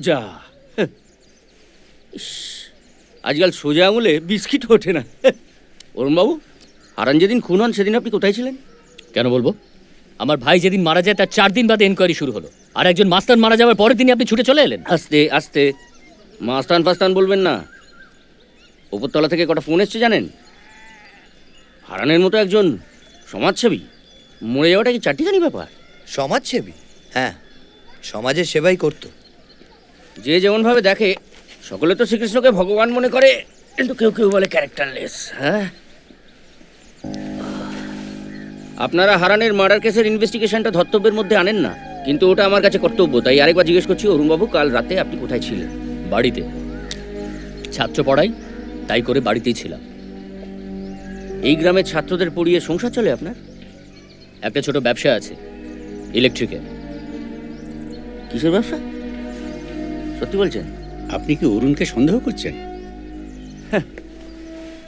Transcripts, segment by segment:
যা। ইস, আজকাল সোজা আঙুলে বিস্কিট ওঠে না। অরুণবাবু হারান যেদিন খুন হন সেদিন আপনি কোথায় ছিলেন? কেন বলব? আমার ভাই যেদিন মারা যায় তার চার দিন বাদে এনকোয়ারি শুরু হলো। আর একজন মাস্টার মারা যাওয়ার পরের দিনই আপনি ছুটে চলে এলেন। আস্তে আস্তে। মাস্তান ফাস্তান বলবেন না। ওপরতলা থেকে কটা ফোন এসছে জানেন? হারানের মতো একজন সমাজসেবী। মরে যাওয়াটা কি চারটিখানি ব্যাপার? সমাজসেবী? হ্যাঁ সমাজের সেবাই করতো। যে যেমনভাবে দেখে সকলে তো শ্রীকৃষ্ণকে ভগবান মনে করে কিন্তু কেউ কেউ বলে ক্যারেক্টারলেস হ্যাঁ? আপনারা হারানের মার্ডার কেসের ইনভেস্টিগেশনটা ধর্তব্যের মধ্যে আনেন না কিন্তু ওটা আমার কাছে কর্তব্য তাই আরেকবার জিজ্ঞেস করছি অরুণবাবু কাল রাতে আপনি কোথায় ছিলেন? বাড়িতে। ছাত্র পড়াই তাই করে বাড়িতেই ছিলাম। এই গ্রামের ছাত্রদের পড়িয়ে সংসার চলে আপনার? একটা ছোট ব্যবসা আছে ইলেকট্রিকের কিসের ব্যবসা? সত্যি বলছেন? আপনি কি অরুণকে সন্দেহ করছেন?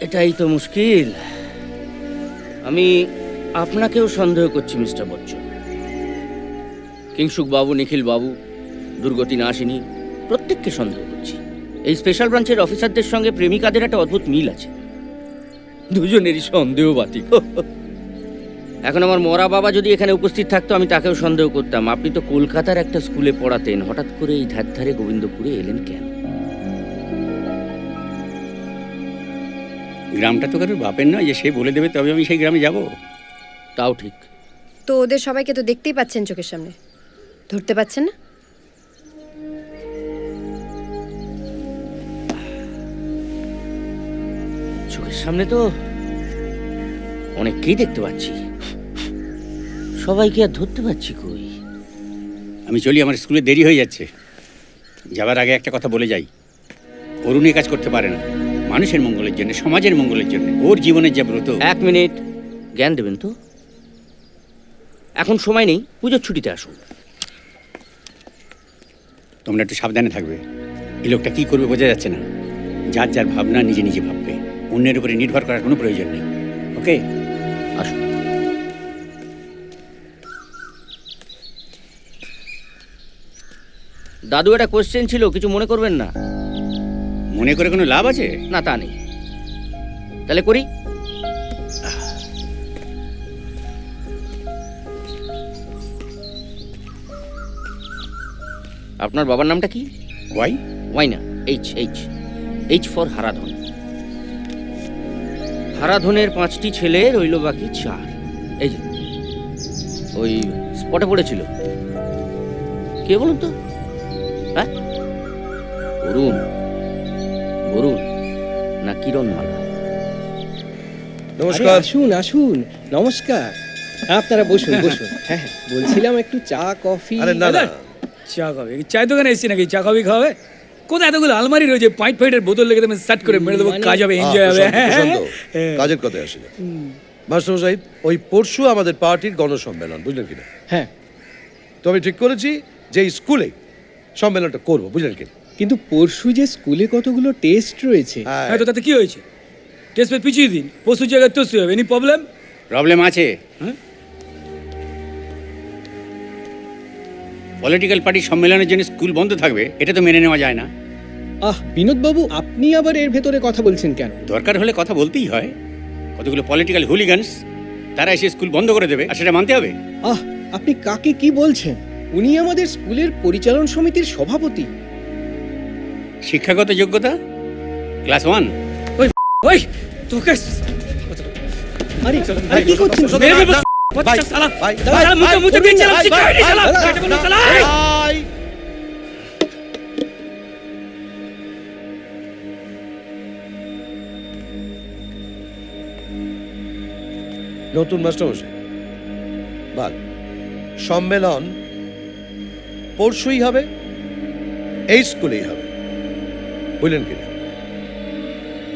এটাই তো মুশকিল। আমি আপনাকেও সন্দেহ করছি মিস্টার বচ্চন। কিংসুক বাবু নিখিল বাবু দুর্গতি নাসিনী প্রত্যেককে সন্দেহ করছি। এই স্পেশাল ব্রাঞ্চের অফিসারদের সঙ্গে প্রেমিকাদের একটা অদ্ভুত মিল আছে। দুজনেরই সন্দেহ বাতিক এখন আমার মরা বাবা যদি এখানে উপস্থিত থাকতো আমি তাকেও সন্দেহ করতাম। আপনি তো কলকাতার একটা স্কুলে পড়াতেন। হঠাৎ করে এই ধার ধারে গোবিন্দপুরে এলেন কেন? গ্রামটা তো কারোর বাপের নয় যে সে বলে দেবে তবে আমি সেই গ্রামে যাব। তাও ঠিক। তো ওদের সবাইকে তো দেখতেই পাচ্ছেন চোখের সামনে। ধরতে পাচ্ছেন না? চোখের সামনে তো অনেককেই দেখতে পাচ্ছি। সবাইকে আর ধরতে পারছি কই? আমি চলি আমার স্কুলে দেরি হয়ে যাচ্ছে। যাবার আগে একটা কথা বলে যাই। অরুণ কাজ করতে পারে না। মানুষের মঙ্গলের জন্য সমাজের মঙ্গলের জন্য ওর জীবনের যা ব্রত। এক মিনিট। জ্ঞান দেবেন তো? এখন সময় নেই পুজোর ছুটিতে আসুন। তোমরা একটু সাবধানে থাকবে। এই লোকটা কি করবে বোঝা যাচ্ছে না। যার যার ভাবনা নিজে নিজে ভাববে। অন্যের উপরে নির্ভর করার কোনো প্রয়োজন নেই। ওকে? আসুন। দাদু একটা কোশ্চেন ছিল কিছু মনে করবেন না? মনে করে কোনো লাভ আছে? না তা নেই। তাহলে করি। আপনার বাবার নামটা কি? Y. ওয়াইনা H H H for Haradhan. হারাধনের পাঁচটি ছেলে রইল বাকি চার। এই যে ওই স্পটে পড়েছিল। কে বলুন তো? অরুণ বরুণ না কিরণমালা আরে আসুন আসুন নমস্কার। আপনারা বসুন বসুন। হ্যাঁ হ্যাঁ বলছিলাম একটু চা কফি। আরে না না। চা খাবে কি চায়ের দোকানে এসছি নাকি? চা কফি খাবে কোথায় এতগুলো আলমারি রয়েছে? পাইট ফাইটের বোতল লেগে তুমি সাট করে মেরে দেবো মানে- কাজ হবে এনজয় হবে। প্রশান্ত, হ্যাঁ। কাজের কথায় আসি মাস্টার সাহেব ওই পরশু আমাদের পার্টির গণসম্মেলন বুঝলেন কিনা হ্যাঁ। তো আমি ঠিক করেছি যে স্কুলে সম্মেলনটা করব বুঝলেন কিনা কিন্তু পরশু যে স্কুলে কতগুলো টেস্ট রয়েছে? হ্যাঁ। হ্যাঁ তো তাতে কি হয়েছে? টেস্ট পেপার পিছিয়ে দিন। পশু জায়গায় তো হবে এনি প্রবলেম প্রবলেম আছে। পলিটিক্যাল পার্টি সম্মেলনের জন্য স্কুল বন্ধ থাকবে এটা তো মেনে নেওয়া যায় না। আহ বিনোদবাবু আপনি আবার এর ভেতরে কথা বলছেন কেন? দরকার হলে কথা বলতেই হয়। কতগুলো পলিটিক্যাল হুলিগানস তারা এসে স্কুল বন্ধ করে দেবে আর সেটা মানতে হবে। আহ আপনি কাকে কি বলছেন? উনি আমাদের স্কুলের পরিচালন সমিতির সভাপতি। শিক্ষাগত যোগ্যতা? Class one? ওই তোকে আরে আরে কি করছেন মেরে ফেলব। ভাই, বাচ্চা শালা। শালা মুখে মুখে দিয়ে চালাম ভাই, শালা ভাই, কেটে শালা নতুন মাস্টারমশাই ভালো সম্মেলন পরশুই হবে এই স্কুলেই হবে। বুঝলেন কিনা?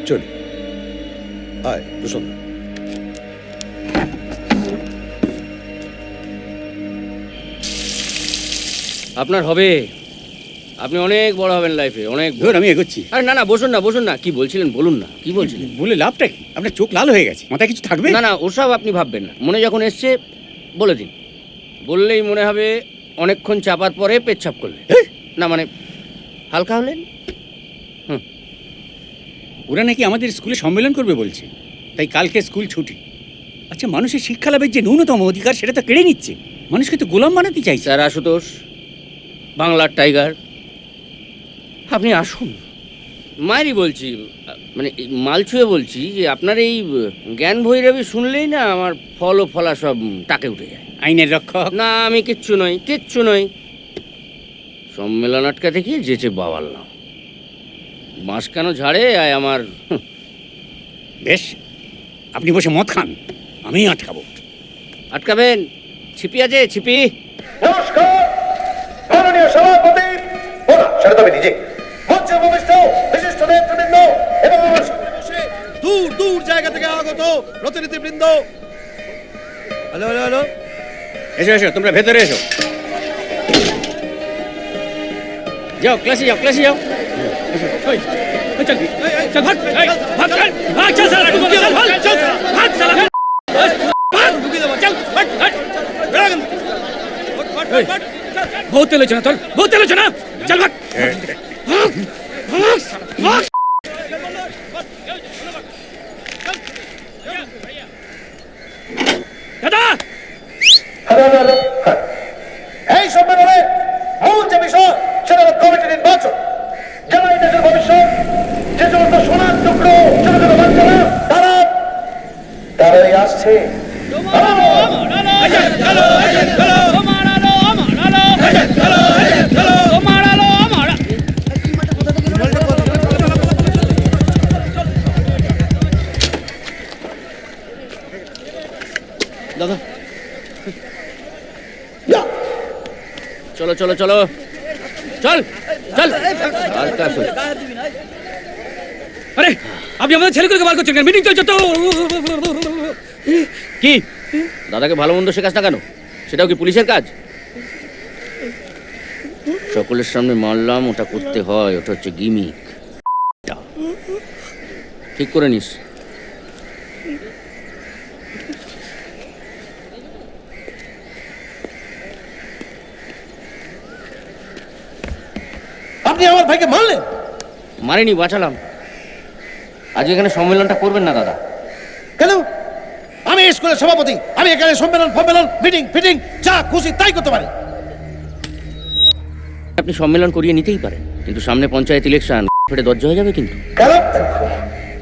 চলি। আয় প্রসন্ন। আপনার হবে। আপনি অনেক বড় হবেন লাইফে অনেক। ধর আমি এগোচ্ছি। আরে না না বসুন না বসুন না। কি বলছিলেন বলুন না কি বলছিলেন? বলে লাভটা কি? আপনার চোখ লাল হয়ে গেছে মাথায় কিছু থাকবে? না না ওসব আপনি ভাববেন না। মনে যখন এসছে বলে দিন। বললেই মনে হবে অনেকক্ষণ চাপার পরে পেচ্ছাপ করলে না মানে হালকা হলেন? ওরা নাকি আমাদের স্কুলে সম্মেলন করবে বলছে। তাই কালকে স্কুল ছুটি। আচ্ছা মানুষের শিক্ষা লাভের যে ন্যূনতম অধিকার সেটা তো কেড়ে নিচ্ছে। মানুষকে তো গোলাম বানাতে চাই স্যার আশুতোষ বাংলার টাইগার আপনি আসুন। মায়েরই বলছি মানে মাল ছুঁয়ে বলছি যে আপনার এই জ্ঞান ভৈরবী শুনলেই না আমার ফল ও ফলা সব টাকে উঠে যায়। আইনের রক্ষক? না আমি কিচ্ছু নই কিচ্ছু নই। সম্মেলন আটকাতে গিয়ে যেচে বাবাল্লাম বাঁশ কেন ঝাড়ে? আয় আমার। বেশ আপনি বসে মদ খান আমি আটকাবো। আটকাবেন? ছিপি আছে ছিপি। নমস্কার মাননীয় সভাপতি। সেটা তবে নিজে। মঞ্চে উপবিষ্ট বিশিষ্ট নেতৃবৃন্দ এবং আমার সঙ্গে বসে দূর দূর জায়গা থেকে আগত প্রতিনিধিবৃন্দ। Hello hello hello. এসো এসো তোমরা ভেতরে এসো। যাও ক্লাসে যাও ক্লাসে যাও। বহুত তেল হচ্ছে না তোর বহুত তেল হচ্ছে না চল ভাগ ভাগ ভাগ ভাগ দাদা হ্যালো হ্যালো হ্যালো হ্যাঁ। এই সম্মেলনে মূল যে বিষয় সেটা হলো কমিটি নির্বাচন যারা এই দেশের ভবিষ্যৎ যে সমস্ত সোনার টুকরো ছোট ছোট বাচ্চারা তারা তারাই আসছে। চলো চলো চলো। চল চল। আর আপনি আমাদের ছেলেগুলোকে বার করছেন কেন? মিটিং চলছে তো। কি? দাদাকে ভালো মন্দ শেখাস না কেন? সেটাও কি পুলিশের কাজ? সকলের সামনে মারলাম ওটা করতে হয় ওটা হচ্ছে গিমিক। ঠিক করে নিস। আপনি আমার ভাইকে মারলেন? মারিনি বাঁচালাম। আজ এখানে সম্মেলনটা করবেন না দাদা? কেন? আমি স্কুলের সভাপতি। আমি এখানে সম্মেলন সম্মেলন মিটিং ফিটিং যা খুশি তাই করতে পারি। আপনি সম্মেলন করিয়ে নিতেই পারেন কিন্তু সামনে পঞ্চায়েত ইলেকশন ফেটে দরজা হয়ে যাবে কিন্তু। কেন?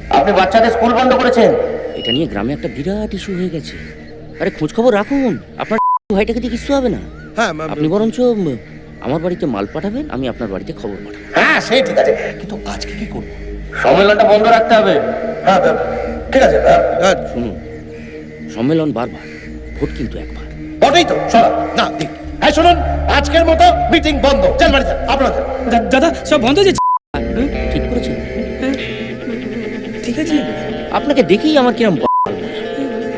আপনি বাচ্চাদের স্কুল বন্ধ করেছেন। এটা নিয়ে গ্রামে একটা বিরাট ইস্যু হয়ে গেছে। আরে খোঁজ খবর রাখুন। আপনার ভাইটাকে দিয়ে কিছু হবে না। হ্যাঁ আপনি বরঞ্চ আমার বাড়িতে মাল পাঠাবেন আমি আপনার বাড়িতে খবর পাঠাবো। হ্যাঁ সেই ঠিক আছে। কিন্তু আজকে কি করব? সম্মেলনটা বন্ধ রাখতে হবে। হ্যাঁ হ্যাঁ, ঠিক আছে হ্যাঁ, হ্যাঁ, শুনুন সম্মেলন বারবার ভোট কিন্তু একবার। বটেই তো শোনো না হ্যাঁ শুনুন আজকের মতো মিটিং বন্ধ। চল বাড়ি যান আপনাদের দাদা সব বন্ধ হচ্ছে ঠিক করেছেন। ঠিক আছে। আপনাকে দেখেই আমার কিরম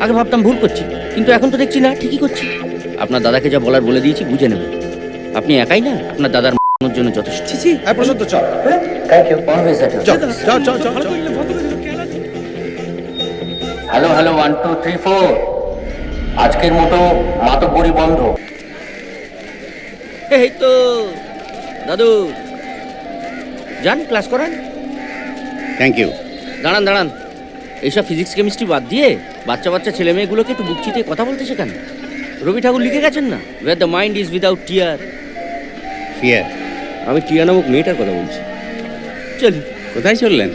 আগে ভাবতাম ভুল করছি কিন্তু এখন তো দেখছি না ঠিকই করছি। আপনার দাদাকে যা বলার বলে দিয়েছি বুঝে নেবেন। আপনি একাই না আপনার দাদার র জন্য যথেষ্ট। ছি ছি। হ্যাঁ প্রশান্ত চল। থ্যাংক ইউ চল চল চল চল। Hello hello one two three four আজকের মতো মাতব্বরি বন্ধ। এই তো দাদু। যান ক্লাস করান। থ্যাংক ইউ দাঁড়ান দাঁড়ান। এইসব ফিজিক্স কেমিস্ট্রি বাদ দিয়ে বাচ্চা বাচ্চা ছেলে মেয়েগুলোকে একটু বুক চিতিয়ে কথা বলতে শেখান। রবি ঠাকুর লিখে গেছেন না? Where the mind is without tear fear আমি টিয়া নামক মেয়েটার কথা বলছি চলি কোথায় চললেন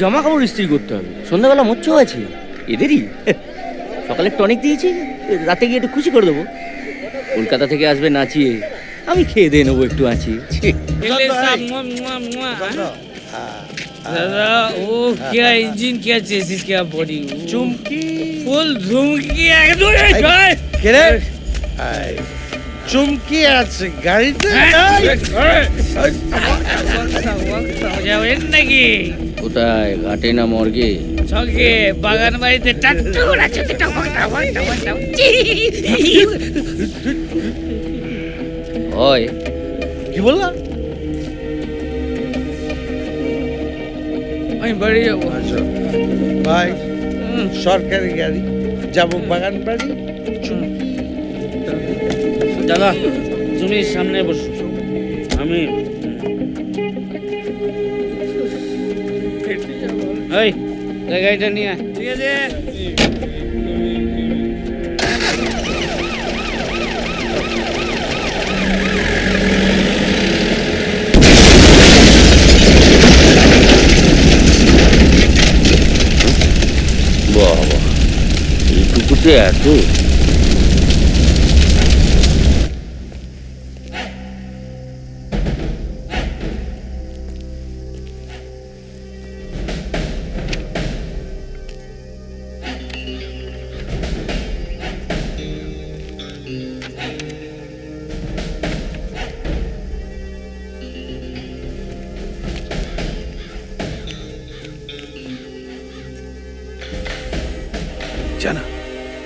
জামা কাপড় ইস্ত্রি করতে হবে সন্ধ্যাবেলা মোচ্ছও আছে এদেরই সকালে টনিক দিয়েছি রাতে গিয়ে একটু খুশি করে দেবো কলকাতা থেকে আসবে নাচিয়ে আমি খেয়ে দিয়ে নেবো একটু আঁচিয়ে पहले सा मुआ मुआ मुआ दादा ओ क्या इंजन क्या चेसिस क्या बॉडी चुमकी फुल झुमकी একদম জয় কে রে এই, চুমকি আছে গাড়িতে যাবেন নাকি? কোথায়? ঘাটে না মর্গে? ছকে বাগান বাড়িতে হয়। কি বললা? আমি বাড়ি যাব। আচ্ছা ভাই সরকারি গাড়ি যাব বাগান বাড়ি? দাদা তুমি সামনে বসো। আমি এই গাড়িটা নিয়ে ঠিক আছে। বাবা এইটুকুতে এত?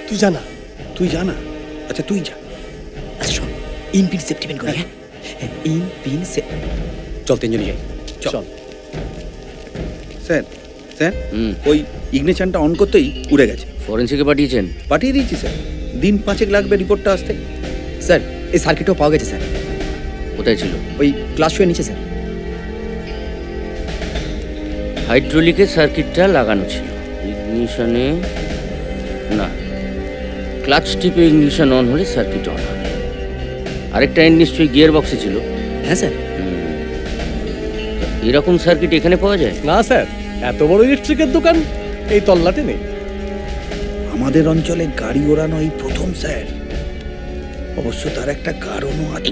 তুই জানা তুই জানা। আচ্ছা তুই যা। আচ্ছা শোন ইন পিন সেফটি করি হ্যাঁ। ইন পিন সে চল তিনজনই যাই। চল। স্যার স্যার ওই ইগনিশনটা অন করতেই উড়ে গেছে। ফরেন্সিকে পাঠিয়েছেন? পাঠিয়ে দিয়েছি স্যার। দিন পাঁচেক লাগবে রিপোর্টটা আসতে। স্যার এই সার্কিটটাও পাওয়া গেছে স্যার। কোথায় ছিল? ওই ক্লাস শুয়ে নিচে স্যার। হাইড্রোলিকের সার্কিটটা লাগানো ছিল। ইগনিশনে না। ক্লাচ টিপে ইগনিশন অন হলে সার্কিট অন হবে? আরেকটা এন্ড নিশ্চয়ই গিয়ার বক্সে ছিল। হ্যাঁ স্যার। এরকম সার্কিট এখানে পাওয়া যায়? না স্যার। এত বড় ইলেকট্রিকের দোকান এই তল্লাটে নেই। আমাদের অঞ্চলে গাড়ি ওড়ানো এই প্রথম স্যার। অবশ্য তার একটা কারণও আছে।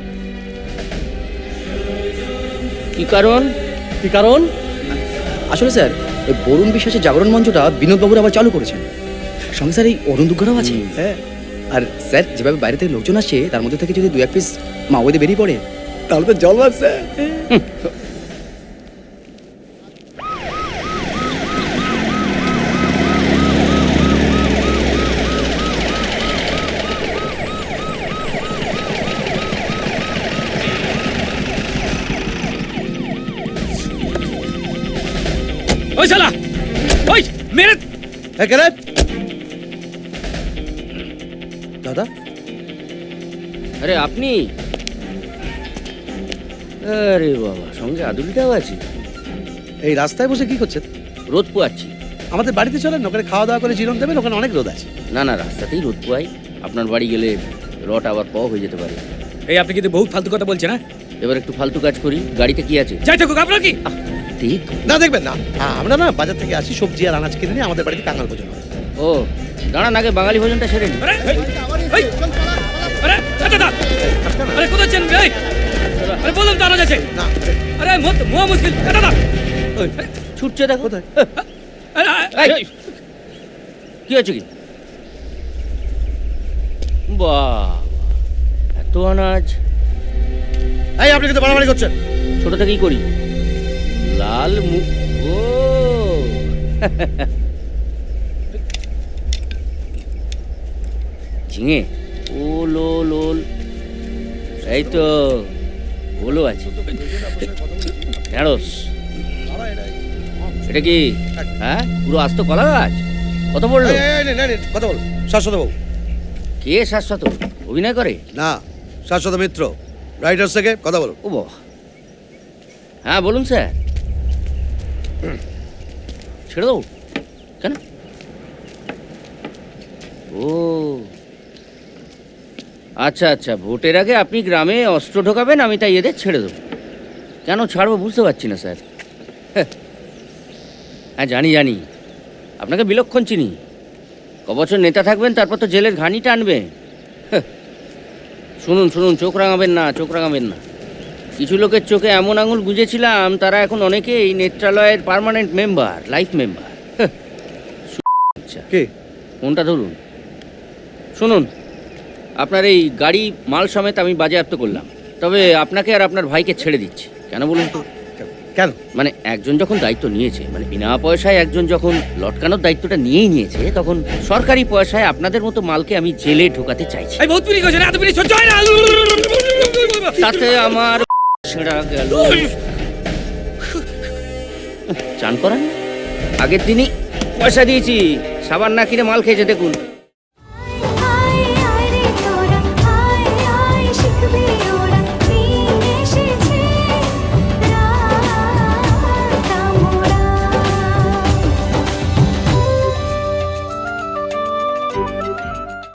কি কারণ? কি কারণ? আসলে স্যার ওই বরুণ বিশ্বাসের জাগরণ মঞ্চটা বিনোদবাবুর আবার চালু করেছেন। সঙ্গে স্যার এই অরুণ দুগ্গরাও আছে। হ্যাঁ। আর স্যার যেভাবে বাইরে থেকে লোকজন আসছে তার মধ্যে থেকে যদি দু এক পিস মাওবাদী বেরিয়ে পড়ে তাহলে তো জল আছে ওই শালা! ওই মেরে আরে আপনি? আরে বাবা সঙ্গে আদুলিটাও আছে। এই রাস্তায় বসে কি করছেন? রোদ পোয়াচ্ছি। আমাদের বাড়িতে চলেন ওখানে খাওয়া দাওয়া করে জিরন দেবেন ওখানে অনেক রোদ আছে। না না রাস্তাতেই রোদ পোয়াই। আপনার বাড়ি গেলে রট আবার প হয়ে যেতে পারে। এই আপনি কিন্তু বহুত ফালতু কথা বলছেন হ্যাঁ? এবার একটু ফালতু কাজ করি গাড়িতে কি আছে? যাই থাকুক আপনার কি? ঠিক। না দেখবেন না। হ্যাঁ, আমরা না বাজার থেকে আসি সবজি আর আনাজ কিনে নিয়ে আমাদের বাড়িতে কাঙাল ভোজন হয়। ও দাঁড়ান আগে বাঙালি ভোজনটা সেরে নি আরে দাদা আরে কোথায় চেন এই? আরে বললাম তো আছে না। আরে মোয়া মুশকিল দাদা ছুটছে দেখো। আরে, এই, এই, কি হচ্ছে কি? বাহ। এত আনাজ। এই আপনি কিন্তু বাড়াবাড়ি করছেন। ছোট থেকেই করি। লাল মুখ ও। ঝিঙে ওল ওল ওল এই তো ওলও আছে। ঢেঁড়স এটা কি? হ্যাঁ? পুরো আস্ত কলা গাছ? কত এই, কথা বল। শাশ্বত বাবু। কে শাশ্বত? অভিনয় করে? না শাশ্বত মিত্র। রাইটার্স থেকে কথা বলো। ও হ্যাঁ বলুন স্যার। ছেড়ে দেবো? কেন? ও। আচ্ছা আচ্ছা ভোটের আগে আপনি গ্রামে অস্ত্র ঢোকাবেন আমি তাই এদের ছেড়ে দেবো। কেন ছাড়বো বুঝতে পারছি না স্যার। হ্যাঁ। হ্যাঁ জানি জানি। আপনাকে বিলক্ষণ চিনি। কবছর নেতা থাকবেন তারপর তো জেলের ঘানি টানবে। হ্যাঁ। শুনুন শুনুন চোখ রাঙাবেন না চোখ রাঙাবেন না। কিছু লোকের চোখে এমন আঙুল গুঁজেছিলাম তারা এখন অনেকেই নেত্রালয়ের পার্মানেন্ট মেম্বার লাইফ মেম্বার। আচ্ছা কে? কোনটা ধরুন। শুনুন। আপনার এই গাড়ি মাল সমেত আমি বাজেয়াপ্ত করলাম। তবে আপনাকে আর আপনার ভাইকে ছেড়ে দিচ্ছি। কেন বলুন? তো কেন? মানে একজন যখন দায়িত্ব নিয়েছে মানে বিনা পয়সায় একজন যখন লটকানোর দায়িত্বটা নিয়েই নিয়েছে তখন সরকারি পয়সায় আপনাদের মতো মালকে আমি জেলে ঢোকাতে চাইছি। এই বহুত পিড়ি করছেন এত পিড়ি সহ্য হয় না। তাতে আমার ছেঁড়া গেল। চান করান? আগের দিনই পয়সা দিয়েছি। সাবান না কিনে মাল খেয়েছে দেখুন।